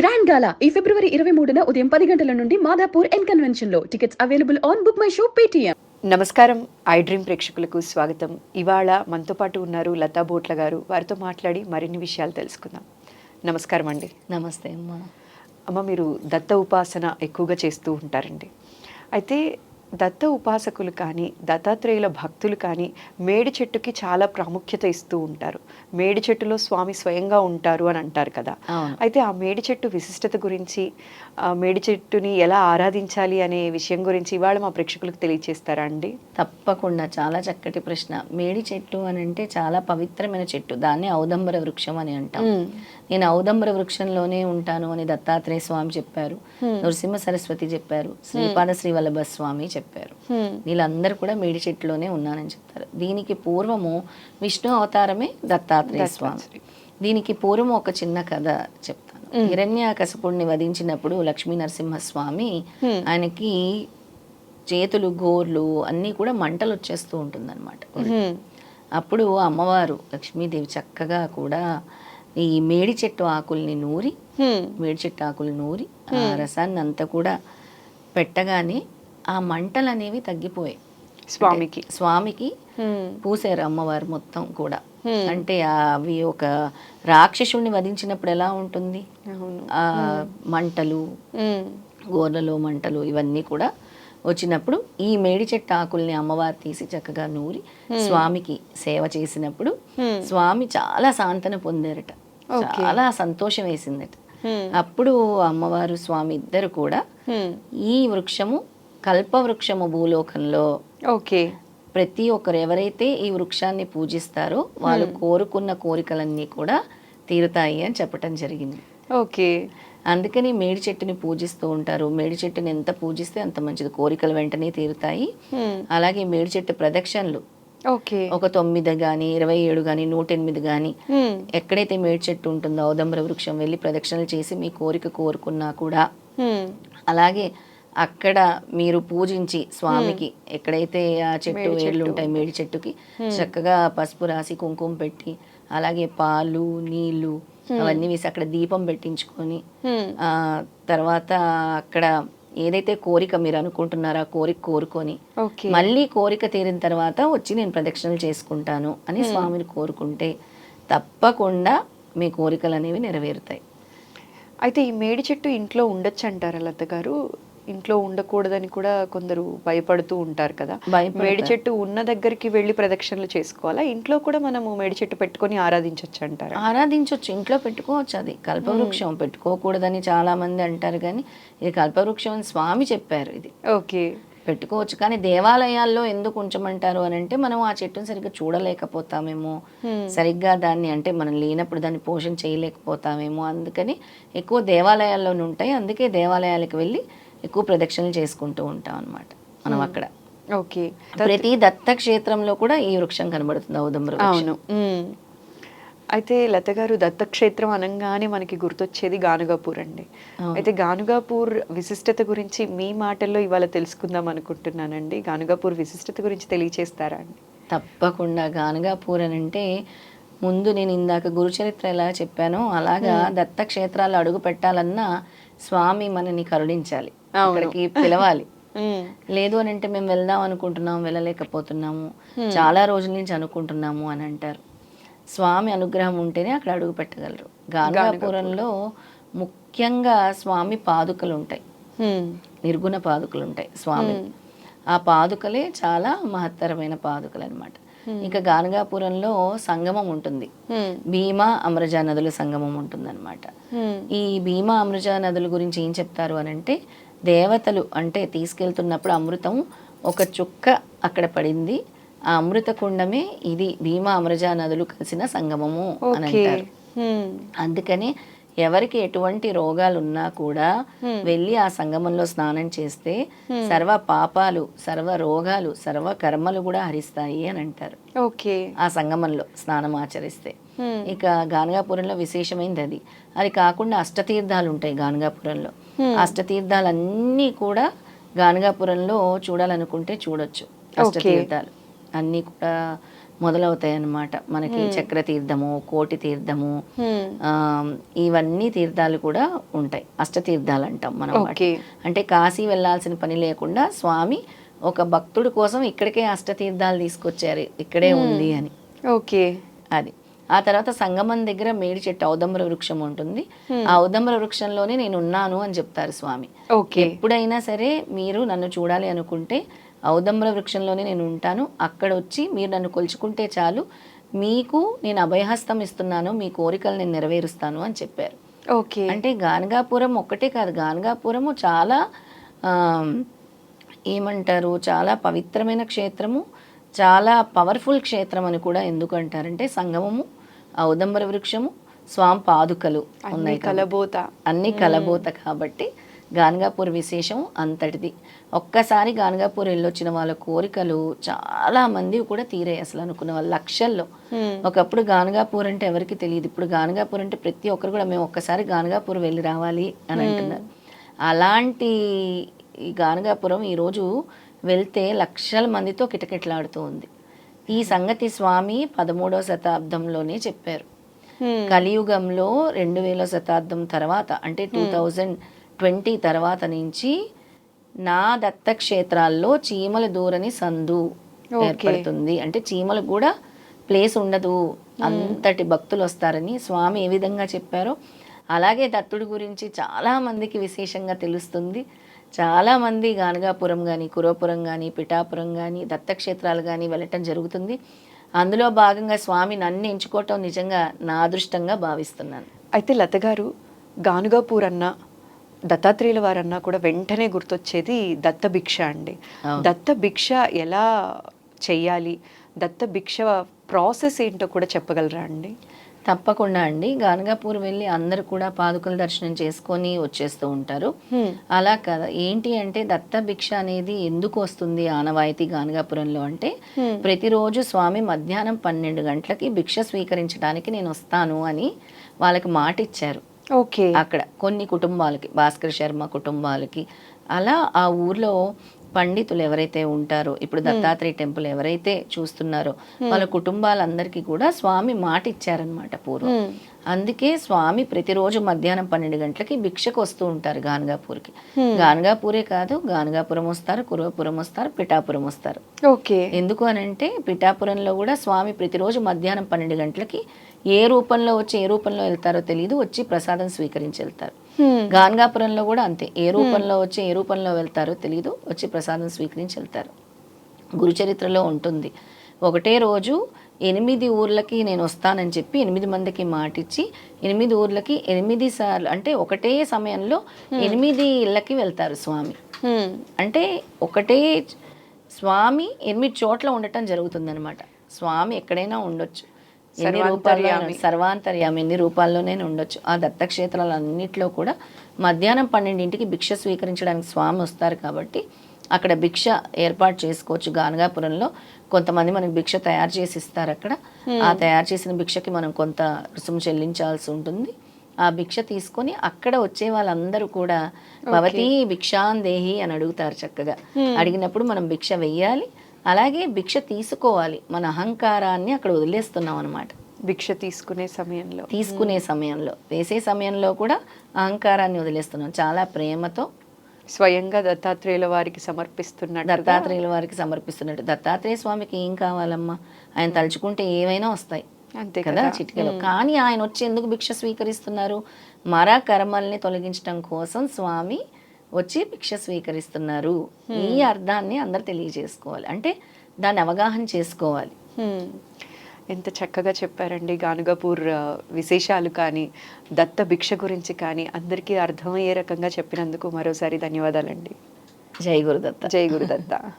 Grand గాలా ఈ ఫిబ్రవరి ఇరవై మూడున ఉదయం పది గంటల నుండి Madhapur N కన్వెన్షన్లో tickets available on book my show Paytm నమస్కారం. ఐ డ్రీమ్ ప్రేక్షకులకు స్వాగతం. ఇవాళ మనతో పాటు ఉన్నారు లతా బోట్ల గారు. వారితో మాట్లాడి మరిన్ని విషయాలు తెలుసుకుందాం. నమస్కారం అండి. నమస్తే అమ్మా. అమ్మ మీరు దత్త ఉపాసన ఎక్కువగా చేస్తూ ఉంటారండి. అయితే దత్త ఉపాసకులు కానీ దత్తాత్రేయుల భక్తులు కానీ మేడి చెట్టుకి చాలా ప్రాముఖ్యత ఇస్తూ ఉంటారు. మేడి చెట్టులో స్వామి స్వయంగా ఉంటారు అని అంటారు కదా. అయితే ఆ మేడి చెట్టు విశిష్టత గురించి ఆ మేడి చెట్టుని ఎలా ఆరాధించాలి అనే విషయం గురించి ఇవాళ మా ప్రేక్షకులకు తెలియచేస్తారా అండి? తప్పకుండా. చాలా చక్కటి ప్రశ్న. మేడి చెట్టు అని అంటే చాలా పవిత్రమైన చెట్టు. దాన్ని ఔదంబర వృక్షం అని అంటాం. నేను ఔదంబర వృక్షంలోనే ఉంటాను అని దత్తాత్రేయ స్వామి చెప్పారు. నరసింహ సరస్వతి చెప్పారు. శ్రీపాద శ్రీవల్లభ స్వామి చెప్పారు. హ్మ్. వీళ్ళందరూ కూడా మేడి చెట్టులోనే ఉన్నానని చెప్తారు దీనికి పూర్వము విష్ణు అవతారమే దత్తాత్రేయ స్వామి. దీనికి పూర్వం ఒక చిన్న కథ చెప్తాను హిరణ్యాకశపుడిని వధించినప్పుడు లక్ష్మీ నరసింహస్వామి ఆయనకి చేతులు గోర్లు అన్నీ కూడా మంటలు వచ్చేస్తూ ఉంటుందన్నమాట. అప్పుడు అమ్మవారు లక్ష్మీదేవి చక్కగా కూడా ఈ మేడి చెట్టు ఆకుల్ని నూరి. మేడి చెట్టు ఆకులు నూరి ఆ రసాన్ని అంతా కూడా పెట్టగానే ఆ మంటలు అనేవి తగ్గిపోయాయి స్వామికి స్వామికి. పూసారు అమ్మవారు మొత్తం కూడా. అంటే అవి ఒక రాక్షసుణ్ణి వధించినప్పుడు ఎలా ఉంటుంది ఆ మంటలు. గోర్లలో మంటలు ఇవన్నీ కూడా వచ్చినప్పుడు ఈ మేడి చెట్టు ఆకుల్ని అమ్మవారు తీసి చక్కగా నూరి స్వామికి సేవ చేసినప్పుడు. స్వామి చాలా సాంతన పొందారట. చాలా సంతోషం వేసిందట. అప్పుడు అమ్మవారు స్వామి ఇద్దరు కూడా. ఈ వృక్షము కల్పవృక్షము భూలోకంలో ఓకే. ప్రతి ఒక్కరు ఎవరైతే ఈ వృక్షాన్ని పూజిస్తారో వాళ్ళు కోరుకున్న కోరికలన్నీ కూడా తీరుతాయి అని చెప్పటం జరిగింది. ఓకే. అందుకని మేడి చెట్టుని పూజిస్తూ ఉంటారు. మేడి చెట్టుని ఎంత పూజిస్తే అంత మంచిది. కోరికలు వెంటనే తీరుతాయి. అలాగే మేడి చెట్టు ప్రదక్షిణలు. ఓకే. ఒక తొమ్మిది కానీ ఇరవై ఏడు కానీ నూట ఎనిమిది కానీ హ్మ్. ఎక్కడైతే మేడి చెట్టు ఉంటుందో ఔదంబర వృక్షం వెళ్ళి ప్రదక్షిణలు చేసి మీ కోరిక కోరుకున్నా కూడా. అలాగే అక్కడ మీరు పూజించి స్వామికి ఎక్కడైతే ఆ చెట్టు ఏళ్ళు ఉంటాయి మేడి చెట్టుకి చక్కగా పసుపు రాసి కుంకుమ పెట్టి అలాగే పాలు నీళ్ళు అవన్నీ వేసి అక్కడ దీపం పెట్టించుకొని. ఆ తర్వాత అక్కడ ఏదైతే కోరిక మీరు అనుకుంటున్నారో ఆ కోరిక కోరుకొని మళ్ళీ కోరిక తీరిన తర్వాత వచ్చి నేను ప్రదక్షిణలు చేసుకుంటాను అని స్వామిని కోరుకుంటే తప్పకుండా మీ కోరికలు అనేవి నెరవేరుతాయి. అయితే ఈ మేడి చెట్టు ఇంట్లో ఉండొచ్చు అంటారా లత గారు? ఇంట్లో ఉండకూడదని కూడా కొందరు భయపడుతూ ఉంటారు కదా. మేడి చెట్టు ఉన్న దగ్గరికి వెళ్ళి ప్రదక్షిణలు చేసుకోవాలా? ఇంట్లో కూడా మనము మేడి చెట్టు పెట్టుకొని ఆరాధించవచ్చు అంటారా? ఆరాధించవచ్చు ఇంట్లో పెట్టుకోవచ్చు అది. కల్పవృక్షం పెట్టుకోకూడదని చాలా మంది అంటారు కానీ ఇది కల్పవృక్షం అని స్వామి చెప్పారు ఇది. ఓకే. పెట్టుకోవచ్చు. కానీ దేవాలయాల్లో ఎందుకు ఉంచమంటారు అని అంటే మనం ఆ చెట్టును సరిగ్గా చూడలేకపోతామేమో. సరిగ్గా దాన్ని అంటే మనం లేనప్పుడు దాన్ని పోషణ చేయలేకపోతామేమో. అందుకని ఎక్కువ దేవాలయాల్లో ఉంటాయి. అందుకే దేవాలయాలకు వెళ్ళి ఎక్కువ ప్రదక్షిణలు చేసుకుంటూ ఉంటాం అన్నమాట. మనం అక్కడ. ఓకే ప్రతి దత్త క్షేత్రంలో కూడా ఈ వృక్షం కనబడుతుంది ఔదంబర. అవును. మ్మ్. అయితే లత గారు దత్తక్షేత్రం అనగానే మనకి గుర్తొచ్చేది గానుగాపూర్ అండి. అయితే గానుగాపూర్ విశిష్టత గురించి మీ మాటల్లో ఇవాళ తెలుసుకుందాం అనుకుంటున్నానండి. గానుగాపూర్ విశిష్టత గురించి తెలియచేస్తారా అండి? తప్పకుండా. గానగాపూర్ అని అంటే ముందు నేను ఇందాక గురుచరిత్ర ఎలా చెప్పానో అలాగా దత్త క్షేత్రాలు అడుగు పెట్టాలన్నా స్వామి మనని కరుణించాలి. అక్కడికి పిలవాలి. లేదు అని అంటే మేము వెళ్దాం అనుకుంటున్నాం వెళ్ళలేకపోతున్నాము. చాలా రోజుల నుంచి అనుకుంటున్నాము అని అంటారు. స్వామి అనుగ్రహం ఉంటేనే అక్కడ అడుగు పెట్టగలరు. గానగాపురంలో ముఖ్యంగా స్వామి పాదుకలు ఉంటాయి. నిర్గుణ పాదుకలు ఉంటాయి స్వామి ఆ పాదుకలే చాలా మహత్తరమైన పాదుకలు అనమాట ఇంకా గానగాపురంలో సంగమం ఉంటుంది. భీమా అమరజా నదుల సంగమం ఉంటుంది మ్మ్. ఈ భీమా అమృజ నదుల గురించి ఏం చెప్తారు అని అంటే దేవతలు అంటే తీసుకెళ్తున్నప్పుడు అమృతం ఒక చుక్క అక్కడ పడింది ఆ అమృత కుండమే ఇది భీమా అమృజ నదులు కలిసిన సంగమము అని అంటారు. అందుకని ఎవరికి ఎటువంటి రోగాలు ఉన్నా కూడా వెళ్ళి ఆ సంగమంలో స్నానం చేస్తే సర్వ పాపాలు సర్వ రోగాలు సర్వ కర్మలు కూడా హరిస్తాయి అని అంటారు. ఓకే. ఆ సంగమంలో స్నానం ఆచరిస్తే. ఇక గానగాపురంలో విశేషమైనది అది. అది కాకుండా అష్టతీర్థాలు ఉంటాయి గానగాపురంలో. అష్టతీర్థాలన్నీ కూడా గానగాపురంలో చూడాలనుకుంటే చూడొచ్చు. అష్టతీర్థాలు. అన్నీ కూడా మొదలవుతాయి అన్నమాట మనకి చక్ర తీర్థము కోటి తీర్థము ఇవన్నీ తీర్థాలు కూడా ఉంటాయి. అష్టతీర్థాలు అంటాం మనం. అంటే కాశీ వెళ్ళాల్సిన పని లేకుండా స్వామి ఒక భక్తుడి కోసం ఇక్కడికే అష్టతీర్థాలు తీసుకొచ్చారు. ఇక్కడే ఉంది అని. ఓకే. అది. ఆ తర్వాత సంగమం దగ్గర మేడి చెట్టు ఔదంబర వృక్షం ఉంటుంది. ఆ ఔదంబర వృక్షంలోనే నేను ఉన్నాను అని చెప్తారు స్వామి. ఓకే. ఎప్పుడైనా సరే మీరు నన్ను చూడాలి అనుకుంటే ఔదంబర వృక్షంలోనే నేను ఉంటాను. అక్కడ వచ్చి మీరు నన్ను కొలుచుకుంటే చాలు. మీకు నేను అభయహస్తం ఇస్తున్నాను. మీ కోరికలు నేను నెరవేరుస్తాను అని చెప్పారు. ఓకే. అంటే గానగాపురం ఒక్కటే కాదు. గానగాపురము చాలా ఏమంటారు? చాలా పవిత్రమైన క్షేత్రము. చాలా పవర్ఫుల్ క్షేత్రం అని కూడా ఎందుకు అంటారంటే సంగమము ఔదంబర వృక్షము స్వామి పాదుకలు ఉన్నాయి. కలబోత. అన్ని కలబోత కాబట్టి గానగాపూర్ విశేషం అంతటిది. ఒక్కసారి గానగాపూర్ వెళ్ళొచ్చిన వాళ్ళ కోరికలు చాలా మంది కూడా తీరాయి అసలు అనుకున్న వాళ్ళు లక్షల్లో. ఒకప్పుడు గానగాపూర్ అంటే ఎవరికి తెలియదు. ఇప్పుడు గానగాపూర్ అంటే ప్రతి ఒక్కరు కూడా మేము ఒక్కసారి గానగాపూర్ వెళ్ళి రావాలి అని అంటున్నారు. అలాంటి ఈ గానగాపురం ఈరోజు వెళ్తే లక్షల మందితో కిటకిటలాడుతూ ఉంది. ఈ సంగతి స్వామి పదమూడవ శతాబ్దంలోనే చెప్పారు. కలియుగంలో రెండు వేల శతాబ్దం తర్వాత అంటే టూ థౌజండ్ ట్వంటీ తర్వాత నుంచి నా దత్తక్షేత్రాల్లో చీమల దూరని సందు ఏర్పడుతుంది. అంటే చీమలకు కూడా ప్లేస్ ఉండదు. అంతటి భక్తులు వస్తారని స్వామి ఏ విధంగా చెప్పారో. అలాగే దత్తుడి గురించి చాలా మందికి విశేషంగా తెలుస్తుంది. చాలా మంది గానగాపురం కానీ కురోపురం కానీ పిఠాపురం కానీ దత్తక్షేత్రాలు కానీ వెళ్ళటం జరుగుతుంది. అందులో భాగంగా స్వామి నన్ను ఎంచుకోవటం నిజంగా నా అదృష్టంగా భావిస్తున్నాను. అయితే లత గారు గానుగాపూర్ అన్న దత్తాత్రేయుల వారన్నా కూడా వెంటనే గుర్తొచ్చేది దత్త భిక్ష అండి. దత్త భిక్ష ఎలా చెయ్యాలి? దత్త భిక్ష ప్రాసెస్ ఏంటో కూడా చెప్పగలరా అండి? తప్పకుండా అండి. గానగాపూర్ వెళ్ళి అందరూ కూడా పాదుకల దర్శనం చేసుకొని వచ్చేస్తూ ఉంటారు. అలా కదా. ఏంటి అంటే దత్త భిక్ష అనేది ఎందుకు వస్తుంది ఆనవాయితీ గానగాపురంలో అంటే ప్రతిరోజు స్వామి మధ్యాహ్నం పన్నెండు గంటలకి భిక్ష స్వీకరించడానికి నేను వస్తాను అని వాళ్ళకి మాట ఇచ్చారు ఓకే. అక్కడ కొన్ని కుటుంబాలకి భాస్కర్ శర్మ కుటుంబాలకి. అలా ఆ ఊర్లో పండితులు ఎవరైతే ఉంటారో ఇప్పుడు దత్తాత్రేయ టెంపుల్ ఎవరైతే చూస్తున్నారో వాళ్ళ కుటుంబాలందరికీ కూడా స్వామి మాట ఇచ్చారనమాట పూర్వం అందుకే స్వామి ప్రతిరోజు మధ్యాహ్నం పన్నెండు గంటలకి భిక్షకు వస్తూ ఉంటారు గానగాపూర్కి. గానగాపూరే కాదు గానగాపురం వస్తారు కురవపురం వస్తారు పిఠాపురం వస్తారు. ఓకే. ఎందుకు అని అంటే పిఠాపురంలో కూడా స్వామి ప్రతిరోజు మధ్యాహ్నం పన్నెండు గంటలకి ఏ రూపంలో వచ్చి ఏ రూపంలో వెళ్తారో తెలియదు వచ్చి ప్రసాదం స్వీకరించి వెళ్తారు. గాన్గాపురంలో కూడా అంతే. ఏ రూపంలో వచ్చి ఏ రూపంలో వెళ్తారో తెలియదు వచ్చి ప్రసాదం స్వీకరించి వెళ్తారు. గురుచరిత్రలో ఉంటుంది. ఒకటే రోజు ఎనిమిది ఊర్లకి నేను వస్తానని చెప్పి ఎనిమిది మందికి మాటిచ్చి ఎనిమిది ఊర్లకి ఎనిమిది సార్లు అంటే ఒకటే సమయంలో ఎనిమిది ఇళ్ళకి వెళ్తారు స్వామి. అంటే ఒకటే స్వామి ఎనిమిది చోట్ల ఉండటం జరుగుతుందన్నమాట. స్వామి ఎక్కడైనా ఉండొచ్చు. ఎన్ని రూపాల్లో సర్వాంతర్యామి ఎన్ని రూపాల్లోనే ఉండొచ్చు. ఆ దత్తక్షేత్రాలన్నింటిలో కూడా మధ్యాహ్నం పన్నెండింటికి భిక్ష స్వీకరించడానికి స్వామి వస్తారు కాబట్టి అక్కడ భిక్ష ఏర్పాటు చేసుకోవచ్చు గానగాపురంలో. కొంతమంది మనకి భిక్ష తయారు చేసి ఇస్తారు అక్కడ. ఆ తయారు చేసిన భిక్షకి మనం కొంత రుసుము చెల్లించాల్సి ఉంటుంది. ఆ భిక్ష తీసుకొని అక్కడ వచ్చే వాళ్ళందరూ కూడా భవతి భిక్షాన్ దేహి అని అడుగుతారు చక్కగా. అడిగినప్పుడు మనం భిక్ష వెయ్యాలి. అలాగే భిక్ష తీసుకోవాలి. మన అహంకారాన్ని అక్కడ వదిలేస్తున్నాం అనమాట భిక్ష తీసుకునే సమయంలో. తీసుకునే సమయంలో. వేసే సమయంలో కూడా అహంకారాన్ని వదిలేస్తున్నాం. చాలా ప్రేమతో స్వయంగా దత్తాత్రేయుల వారికి సమర్పిస్తున్నట్టు దత్తాత్రేయుల వారికి సమర్పిస్తున్నట్టు. దత్తాత్రేయ స్వామికి ఏం కావాలమ్మా? ఆయన తలుచుకుంటే ఏవైనా వస్తాయి. అంతే కదా చిటికెలో. కానీ ఆయన వచ్చి ఎందుకు భిక్ష స్వీకరిస్తున్నారు? మరా కర్మల్ని తొలగించడం కోసం స్వామి వచ్చి భిక్ష స్వీకరిస్తున్నారు. ఈ అర్థాన్ని అందరు తెలియజేసుకోవాలి. అంటే దాన్ని అవగాహన చేసుకోవాలి. ఎంత చక్కగా చెప్పారండి. గానుగాపూర్ విశేషాలు కానీ దత్త భిక్ష గురించి కానీ అందరికీ అర్థమయ్యే రకంగా చెప్పినందుకు మరోసారి ధన్యవాదాలండి. జై గురుదత్త. జై గురుదత్త.